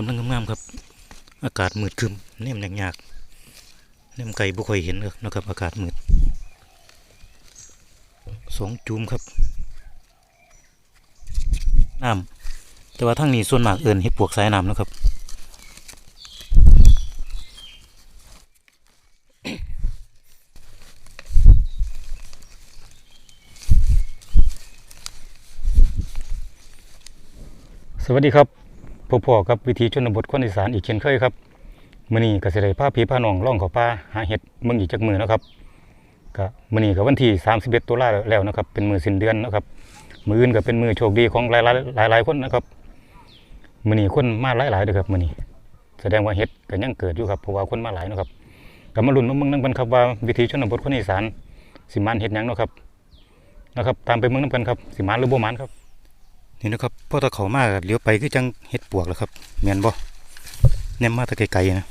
กำลังงามๆครับ อากาศมืดคึมเนมยากๆเน่มไก่บ่ค่อยเห็นนะครับ อากาศมืดสองจูมครับน้ำแต่ว่าทางนี้ส่วนมากเอินเห็ดปวกสายน้ำนะครับสวัสดีครับ พบพ่อกับวิถีชนบทคนอีสานอีกเช่นเคยครับมื้อนี้ก็สิได้พาพี่พาน้องล่องเขาป่าหาเห็ดเมืองอีกจักมือนะครับก็มื้อนี้ก็วันที่ 31ตุลาแล้วนะครับ เป็นมื้อสิ้นเดือนนะครับ มื้ออื่นก็เป็นมื้อโชคดีของหลายๆหลายๆคนนะครับมื้อนี้คนมาหลายๆเด้อครับมื้อนี้แสดงว่าเห็ดก็ยังเกิดอยู่ครับเพราะว่าคนมาหลายนะครับก็มาลุ้นมาเมืองนํกันครับว่าวิถีชนบทคนอีสานสิมานเห็ดหยังเนาะครับนะครับ ตามไปเมืองนํกันครับ สิมานหรือบ่มานครับ นี่นะครับพ่อตะเขามากเลี้ยวไปคือจังเห็ดปวกแล้วครับแมนบ่แนมมาตะไกลๆนะ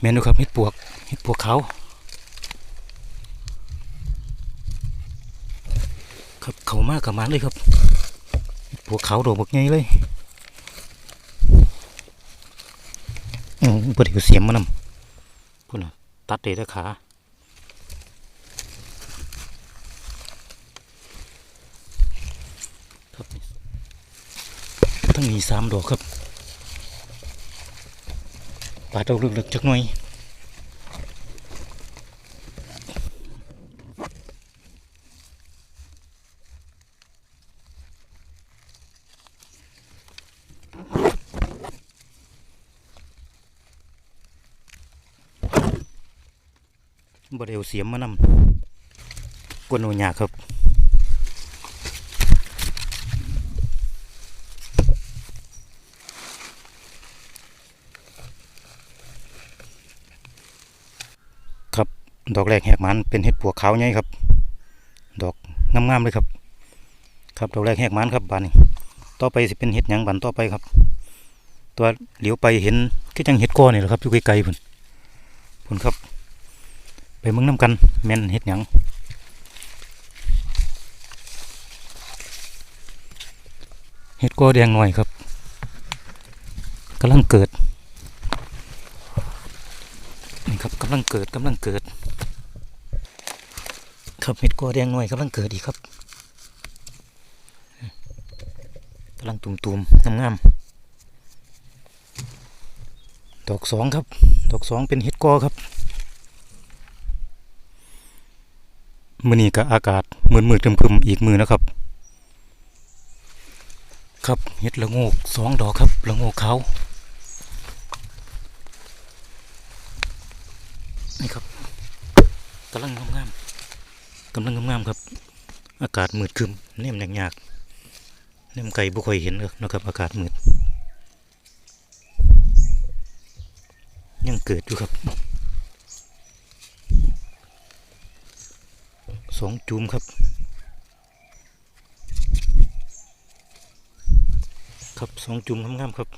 แมนดูครับเห็ดปวกเห็ดปวกเขาครับเขามากกับมันเลยครับปวกเขาโดดบักใหญ่เลยอืมเปิดเสียมมานำพุ่นน่ะตัดเดะขา ครับ ทั้งนี้สามดอกครับปาดเอาลึกๆจักหน่อยบไดเอาเสียมมานำกวนโนยาครับ ครับ ดอกแรกแหกมันเป็นเห็ดปวกขาวใหญ่ครับ ดอกงามๆเลยครับ ครับดอกแรกแหกมันครับบานนี้ต่อไปสิเป็นเห็ดหยังบานต่อไปครับ ตัวเหลียวไปเห็นคือจังเห็ดก้อนี่แหละครับอยู่ไกลๆพุ่นพุ่นครับ ไปมืองน้ำกันแม่นเห็ดหยังเห็ดก้อแดงหน่อยครับกำลังเกิดนี่ครับกำลังเกิดกำลังเกิด ครับเห็ดกัวแดงหน่อยกำลังเกิดอีกครับกำลังตุ่มๆงามๆดอกสองครับ ดอกสองเป็นเห็ดกอครับมือนี้ก็อากาศมืดมืดๆครึมๆอีกมือนะครับ ครับเห็ดละโงกสองดอกครับละโงกเขานี่ครับกำลังงามๆ กำลังงามๆครับ อากาศมืดคึมเนมยากๆเนมไก่บุคอยเห็นเลยนะครับอากาศมืด ยังเกิดอยู่ครับสองจูมครับครับสองจุมงามๆครับ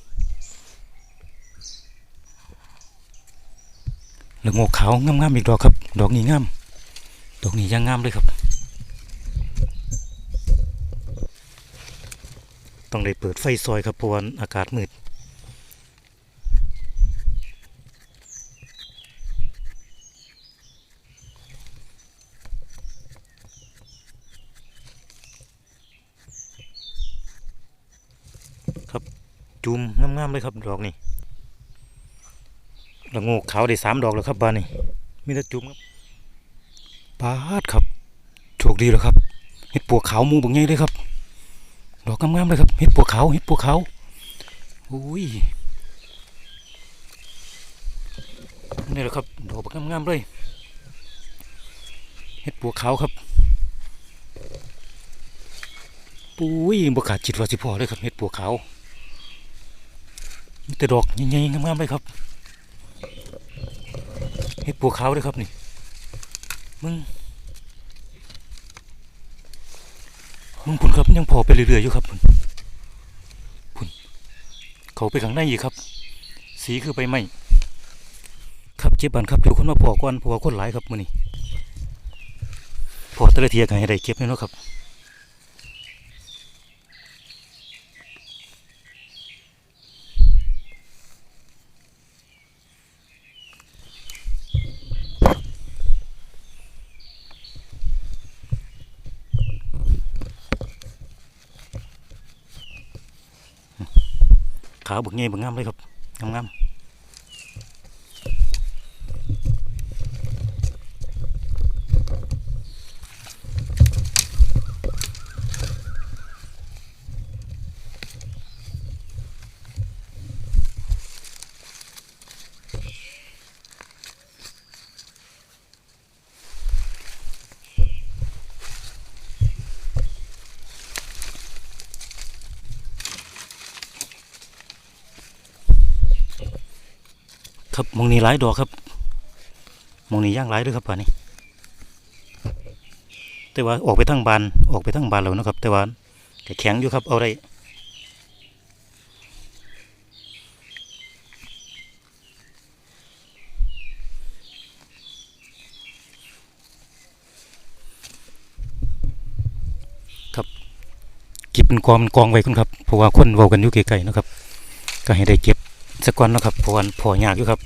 ละโงกขาวงามๆอีกดอกครับ ดอกนี้งาม ดอกนี้ยังงามเลยครับ ต้องได้เปิดไฟซอยครับเพราะว่าอากาศมืดครับจุ่มงามๆเลยครับดอกนี้ละโงกขาวได้สามดอกแล้วครับบ้านนี้มีแต่จุ่มครับ ปาดครับโชคดีแล้วครับเห็ดปวกขาวหมูบางใหญ่เลยครับ ดอกงามๆเลยครับเห็ดปวกขาวเห็ดปวกขาวอุ้ยนี่แหละครับดอกบักงามๆเลยเห็ดปวกขาวครับปุ้ยบกาดจิตว่าสิพอเลยครับเห็ดปวกขาวมีแต่ดอกใหญ่ๆงามๆเลยครับเห็ดปวกขาวด้วยครับนี่ มึง มึงพุ่นครับยังพอไปเรื่อยๆอยู่ครับพุ่นพุ่นเขาไปข้างในอีกครับ สีคือไปไม้ครับเจ็บบันครับเดี๋ยวคนมาพอก่อนพอคนหลายครับมือนี่พอตะลเทียกันให้ได้เก็บแน่เนาะครับาวบักใหญ่บักงามเลยครับงามๆ ครับมองนี้หลายดอกครับมองนี้ย่างหลายด้วยครับป่านนี้ แต่ว่าออกไปทางบานออกไปทางบานแล้วนะครับ แต่ว่าก็แข็งอยู่ครับเอาได้ครับเก็บเป็นกองเป็นกองไว้คุณครับเพราะว่าคนเว้ากันอยู่ไกลๆนะครับ ก็ให้ได้เก็บ สักก่อนนะครับเพราะว่าพอยากอยู่ครับ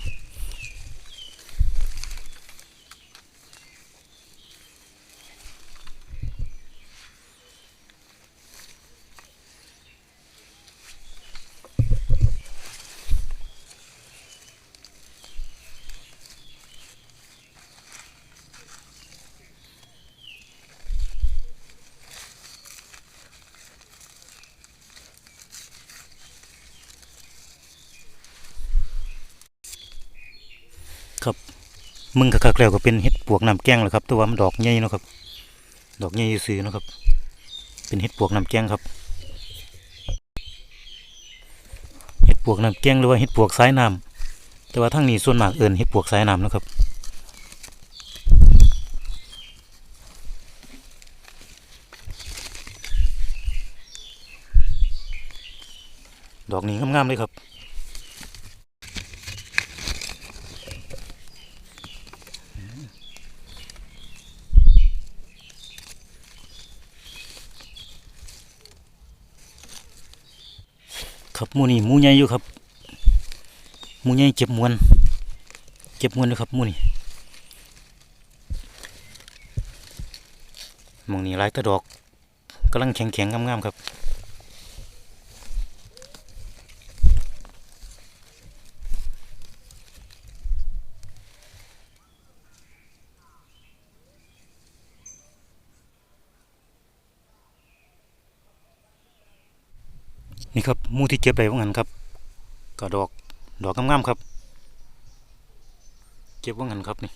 มึงคักแล้วก็เป็นเห็ดปวกน้ำแกงแหละครับ แต่ว่ามันดอกใหญ่นะครับ ดอกใหญ่ซื้อนะครับ เป็นเห็ดปวกน้ำแกงครับ เห็ดปวกน้ำแกงหรือว่าเห็ดปวกสายน้ำแต่ว่าทั้งนี้ส่วนมากเอิ้นเห็ดปวกสายน้ำนะครับดอกนี้งามๆเลยครับ ครับมูนี่มูใหญ่อยู่ครับมูใหญ่เจ็บมวนเจ็บมวนเลยครับมูนี่มองนี่ลายตะดอกกำลังแข็งแข็งๆงามๆครับ นี่ครับมูที่เจ็บไปว่างั้นครับก็ดอกดอกงามๆครับเก็บว่างั้นครับนี่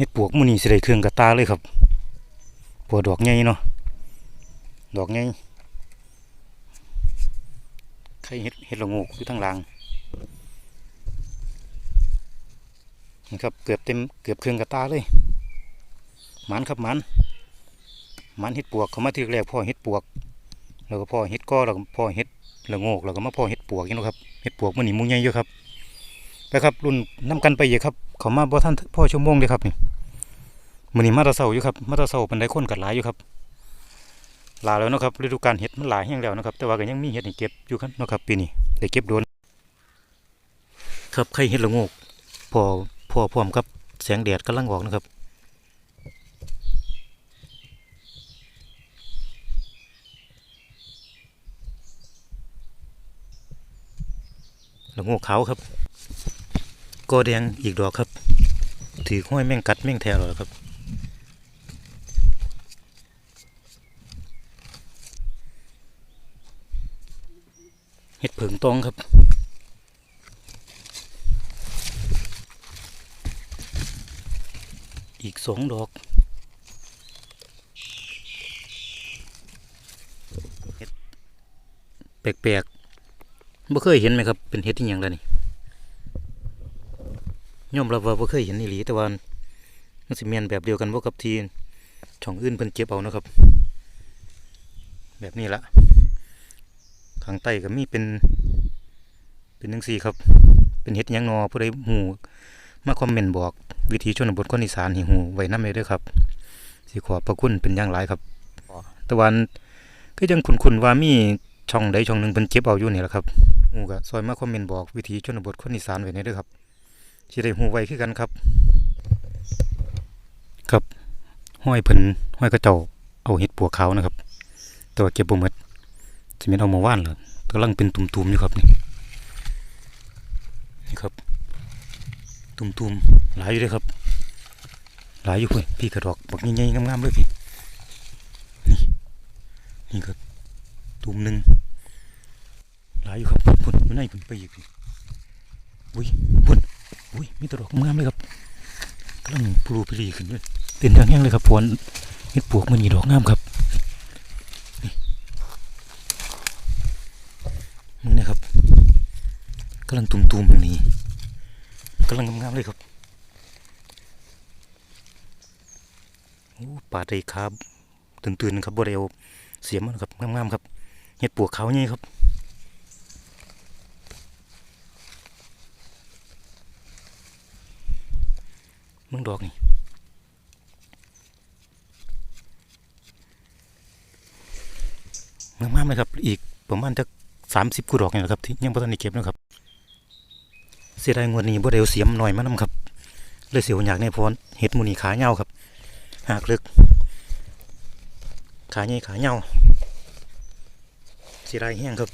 เฮ็ดปวกมูนี่สิได้เครื่องกระตาเลยครับปวดดอกใหญ่เนาะดอกใหญ่ใครเฮ็ดเฮ็ดละโงกอยู่ทางหล่างนี่ครับเกือบเต็มเกือบเครื่องกระตาเลยหมันครับหมันหมันเฮ็ดปวกเขามาทีแรกพ่อเฮ็ดปวกแล้วก็พ่อเฮ็ดก้อแล้วก็พ่อเฮ็ดละโงกแล้วก็มาพ่อเฮ็ดปวกนี่เนาะครับเฮ็ดปวกมันนี่หมูใหญ่อยู่ครับไปครับรุ่นน้ำกันไปเยอะครับเขามาบ่ท่านพ่อชั่วโมงเลยครับนี่ มื้อนี้มาตะเช้าอยู่ครับมาตะเช้าปานใดคนกัดหลายอยู่ครับหลายแล้วนะครับฤดูกาลเห็ดมันหลายแห้งแล้วนะครับ แต่ว่าก็ยังมีเห็ดให้เก็บอยู่ครับนะครับปีนี้ได้เก็บโดนครับไข่เห็ดละงกพอพอพร้อมกับแสงแดดกำลังออกนะครับละงกขาวครับกอแดงอีกดอกครับ ถือห้อยแม่งกัดแม่งแทแล้วครับ เห็ดเผิงตองครับ อีกสองดอก เห็ดแปลกๆบ่เคยเห็นไหมครับ เป็นเห็ดที่ยังไงนี่ย่อมรับว่าบ่เคยเห็นอีหลีแต่ว่ามันสิเมียนแบบเดียวกันบ่กับทีช่องอื่นเพิ่นเก็บเอานะครับ แบบนี้ละ ข้างใต้ก็มีเป็น เป็นจังซี่ครับ เป็นเฮ็ดยังนอผู้ใดฮู้มาคอมเมนต์บอก วิธีชนบทคนอีสานห้ฮู้ไว้นำเลยด้อครับสิขอบพระคุณเป็นอย่างหลายครับต่วันก็ยังคุ้นๆว่ามีช่องใดช่องหนึ่งเป็นเก็บเอาอยู่นี่แหละครับหมูก็ซอยมาคอมเมนต์บอกวิถีชนบทคนอีสานไว้ในเด้อครับสิได้ฮู้ไว้คือกันครับ ครับห้อยเพิ่นห้อยกระเจ้าเอาเห็ดปวกขาวนะครับต่ว่าเก็บบ่หมด สิแม่นเอามาว่านแล้วกำลังเป็นตุ่มๆอยู่ครับนี่นี่ครับ ตุ่มๆหลายอยู่เด้อครับ หลายอยู่เพิ่นพี่กระดอกบักใหญ่ๆงามๆเลยพี่นี่นี่ครับตุ่มหนึ่งหลายอยู่ครับพุ่นอยู่ในพุ่นไปอีกพี่อุ้ยพุ่นอุ้ยมีแตดอกงามเลยครับกำลังปลูปลีขึ้นเลยเต้นแห้งเลยครับพวนเห็ดปวกมันมีดอกงามครับนี่มึงเนี่ยครับกำ ลังตุ่มๆตรงนี้กำลังงามๆเลยครับโอ้ป่าไตรครับตื่นๆครับบ่ได้เอาเสียมันครับงามๆครับเห็ดปวกเขาวนี่ครับมึงดอกนี่งามๆเลยครับ อีกประมาณจะสามสิบกูดอกนี่แหละครับที่ยังบ่ทันได้เก็บนะครับ เสียดายงวดนี้บ่เร็วเสียมหน่อยมานำครับเลยเสียวอยากในพรเห็ดมูนีขาเงาครับ หากลึก ขาใหญ่ขาเหี่ยวสีไรแห้งครับ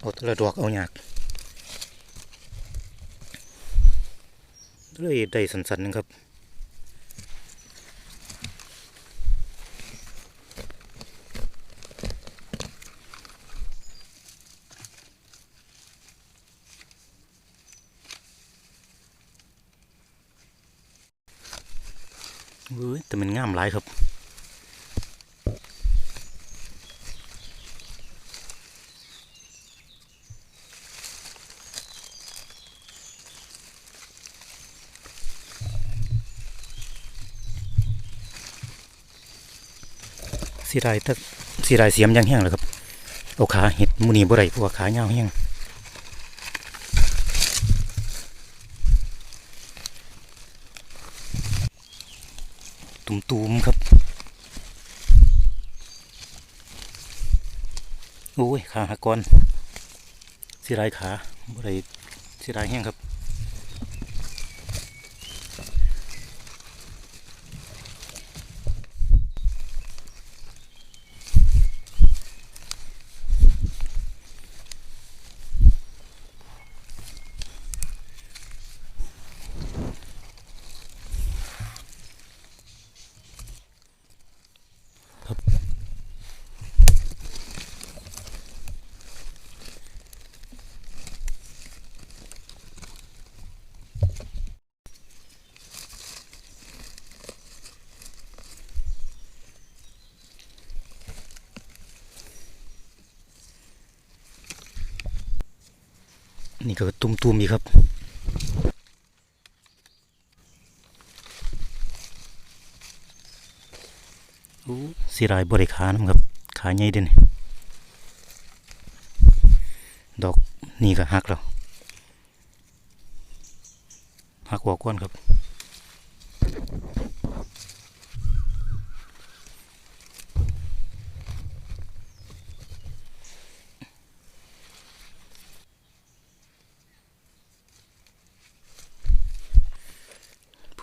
เอาตะดอกเอาหยากเลยได้สันๆหนึงครับ เว้ยแต่มันงามหลายครับสีไรถ้าสีไรเสียมยังแห้งเลยครับ เอาขาเห็ดมูนีบ่ไรพว่าขาเงาแห้ง ตุ่มๆครับ โอ้ย ขาหักก่อนสิไรขาบ่ไรสิไรแห้งครับ นี่ก็ตุ้มๆอีกครับโอ้สีรายบริขานครับ ขาใหญ่เด่นดอกนี่ก็หักแล้วหักหัวก้อนครับ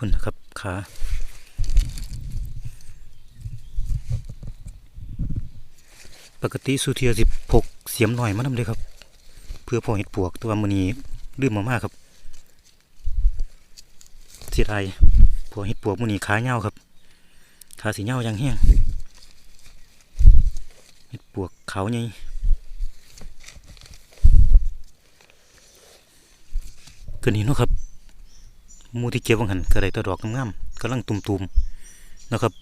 พุ่นนะครับขาปกติสุเทียสิพกเสียมหน่อยมานำเลยครับ เพื่อพอเห็ดปวกตัวมือนี้ลืมมามากครับเสียดายพอเห็ดปวกมือนี้ขาเหี่ยวครับขาสีเหี่ยวอยังแห้งเห็ดปวกเขาวใหญ่ก็นี่เนาะครับ มูที่เก็บวังหันก็ได้แตะดอกงามๆกำลังตุ่มๆนะครับ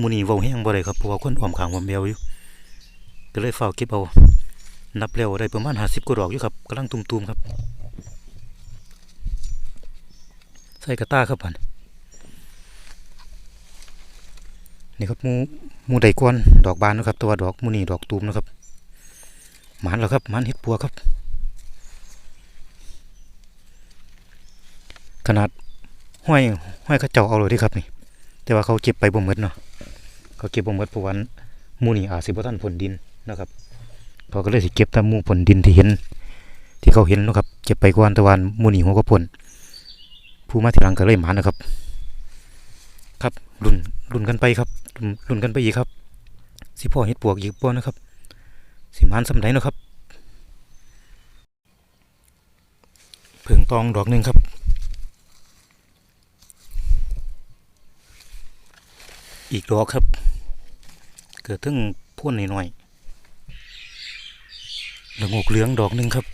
มูนี้เว้าแห้งบ่ได้ครับเพราะว่าคนอ้อมขางวมเบวอยู่ก็เลยเฝ้าเก็บเอานับแล้วได้ประมาณห้าสิบกว่าดอกอยู่ครับกำลังตุ่มๆครับ ใส่กระต้าครับพันนี่ครับมูมูไดกวนดอกบานนะครับ ตัวดอกมูนี่ดอกตูมนะครับหมันแล้วครับหมันเห็ดปัวครับ ขนาดห้อยห้อยกระเจ้าเอาเลยเดิครับนี่ แต่ว่าเขาเก็บไปบ่หมดเนาะเขาเก็บบ่หมดเพราะว่าหมู่นี่อาจสิบ่ทันผลดินนะครับเขาก็เลยสิเก็บตามมูผลดินที่เห็น ที่เขาเห็นนะครับเก็บไปก่อนต่ว่าหมู่นี่หัวก็ผลผู้มาทีหลังก็เลยหมานะครับ ครับรุ่นรุ่นกันไปครับรุ่นกันไปอีกครับ สิพ่อเฮ็ดปวกอีกบ่นะครับ สิมานสำไดนะครับเพิ่งตองดอกหนึ่งครับ อีกดอกครับ เกิดถึงพ่นหน่อยๆแล้วงกเหลืองดอกหนึ่งครับ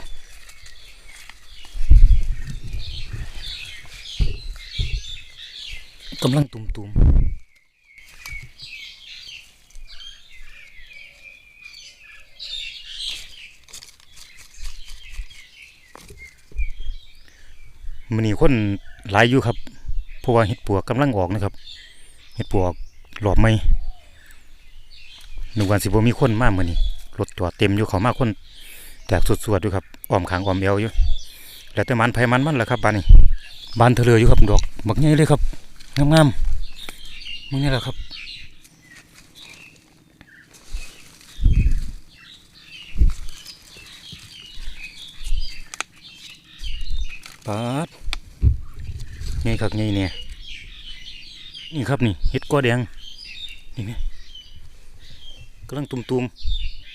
กำลังตุ่มๆมันนี่คนหลายอยู่ครับเพราะว่าเห็ดปวกกำลังออกนะครับ เห็ดปวก หลอบไม่หนึ่งวันสิบมีคนมากเหมือนี้รถจอดเต็มอยู่เขามากคนแตกสวดๆอยู่ครับอ้อมขางอ้อมเอวอยู่แล้วแต่มันไผมันมันแหละครับบ้านนี้บ้านเธอเลยอยู่ครับดอกบักใหญ่เลยครับงามๆมึงนี่แหละครับปาดไงครับไงเนี่ยนี่ครับนี่เห็ดก้อแดง นี่ไหมกำลังตุ่ม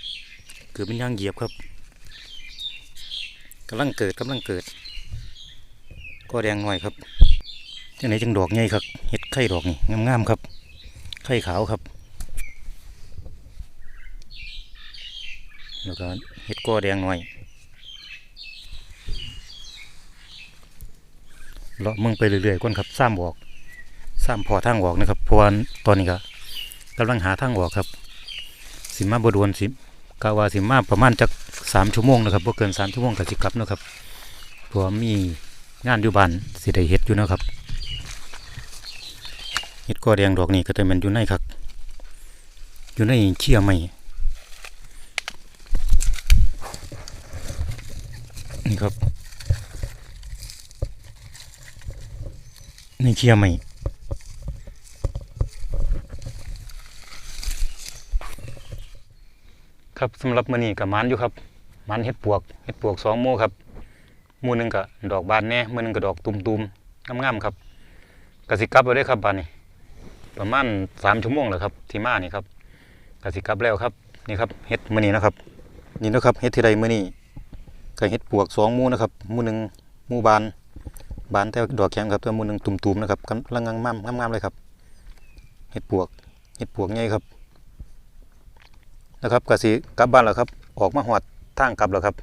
ๆ เกิดเป็นยางเหยียบครับกำลังเกิดกำลังเกิดก้อแดงหน่อยครับจังไหนจังดอกใหญ่ครับเห็ดไข่ดอกนี่งามๆครับ ไข่ขาวครับ แล้วก็เห็ดก้อแดงหน่อยเลาะมึงไปเรื่อยๆก่อนครับซ้ำบอกสร้างพอทางออกนะครับเพราะว่าตอนนี้ก็ กำลังหาทางออกครับ สิมาบดวนสิกาวาสิมาประมาณจักสามชั่วโมงนะครับบ่เกินสามชั่วโมงกับสิกลับนะครับเพวามีงานอยู่บ้านสิได้เฮ็ดอยู่นะครับเฮ็ดกอแดงดอกนี้ก็จะมันอยู่ในครับอยู่ในเชี่ยไม้นี่ครับในเชี่ยไม้ ครับสำหรับมื้อนี้ก็มันอยู่ครับมันเฮ็ดปวกเฮ็ดปวกสองหมู่ครับมู่หนึงก็ดอกบานแน่มู่หนึงก็ดอกตุ่มๆงามๆครับกสิกลับแล้วเด้ครับบานนี้ ประมาณ3ชั่วโมงแล้วครับที่มานี่ครับกสิกลับแล้วครับนี่ครับเฮ็ดมื้อนี้นะครับ นี่นะครับเฮ็ดที่ใดมื้อนี้ก็เฮ็ดปวกสองมูนะครับมู่หนึ่งมูบานบานแต่ดอกแข็งครับแต่หมู่หนึ่งตุ่มๆนะครับกำลังงามๆงามๆเลยครับเฮ็ดปวกเฮ็ดปวกใหญ่ครับ นะครับกสิกลับบ้านแล้วครับ ออกมาหอดทางกลับแล้วครับ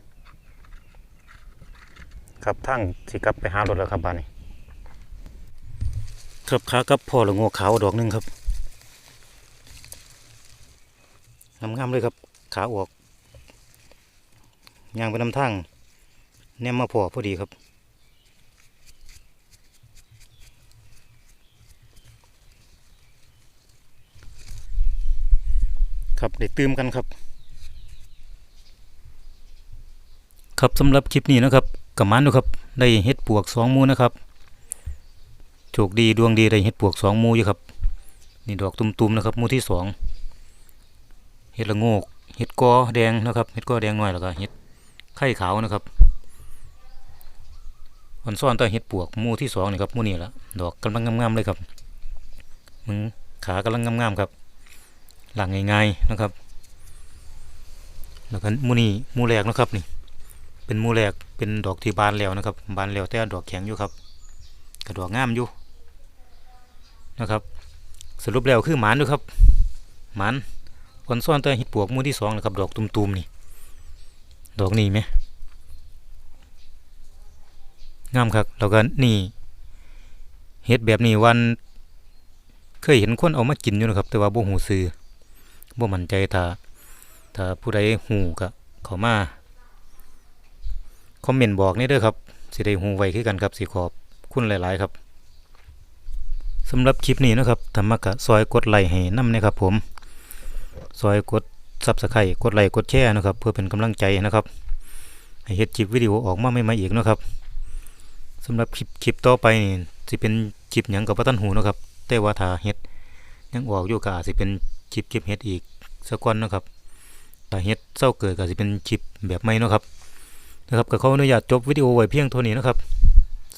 ครับทางสิกลับไปหารถแล้วครับบ้านนี้ครับขากับพ่อละงกขาวดอกหนึงครับงามๆเลยครับ ขาออกยางไปนำทางแนมมาพอพอดีครับ ครับได้ตื่มกันครับ ครับสำหรับคลิปนี้นะครับกับมันดูครับได้เห็ดปวกสองมูนะครับโชคดีดวงดีได้เห็ดปวกสองมูอยู่ครับนี่ดอกตุ่มๆนะครับมูที่สองเห็ดละโงกเห็ดกอแดงนะครับเห็ดกอแดงหน่อยแล้วก็เห็ดไข่ขาวนะครับอันซ่อนตัวเห็ดปวกมูที่สองนี่ครับมูนี่ละดอกกำลังงามๆเลยครับมึงขากำลังงามๆครับ หลังง่ายๆนะครับ แล้วก็มูนี่มูแรกนะครับนี่ เป็นมูแรกเป็นดอกที่บานแล้วนะครับ บานแล้วแต่ดอกแข็งอยู่ครับกระดอกงามอยู่นะครับ สรุปแล้วคือหมานด้วยครับ หมานผลซ้อนตัวห็ดปวกมูที่สองนะครับ ดอกตุ่มๆนี่ ดอกนี้ไหมงามครับแล้วก็นี่เห็ดแบบนี้วัน เคยเห็นคนเอามากินอยู่นะครับ แต่ว่าบ่หูซื้อ บ่มั่นใจถ้าถ้าผู้ใดหูก็เข้ามาคอมเมนต์บอกนี่เด้อครับสิได้หูไว้คือกันครับสิขอบคุณหลาย ๆ ครับสำหรับคลิปนี้นะครับธรรมะกะซอยกดไลค์ให้นำนะครับผมซอยกด Subscribe กดไลค์กดแชร์นะครับ เพื่อเป็นกำลังใจนะครับ ให้เฮ็ดคลิปวิดีโอออกมาใหม่ๆอีกนะครับสำหรับคลิปคลิปต่อไปนี่สิเป็นคลิปหยังกับบ่ทันหูนะครับ แต่ว่าถ้าเฮ็ดยังออกอยู่ก็อาจสิเป็น คลิปเก็บเฮ็ดอีกสักก้อนนะครับถ้าเฮ็ดเศร้าเกิดก็จะเป็นคลิปแบบใหม่นะครับนะครับก็ขออนุญาตจบวิดีโอไว้เพียงเท่านี้นะครับ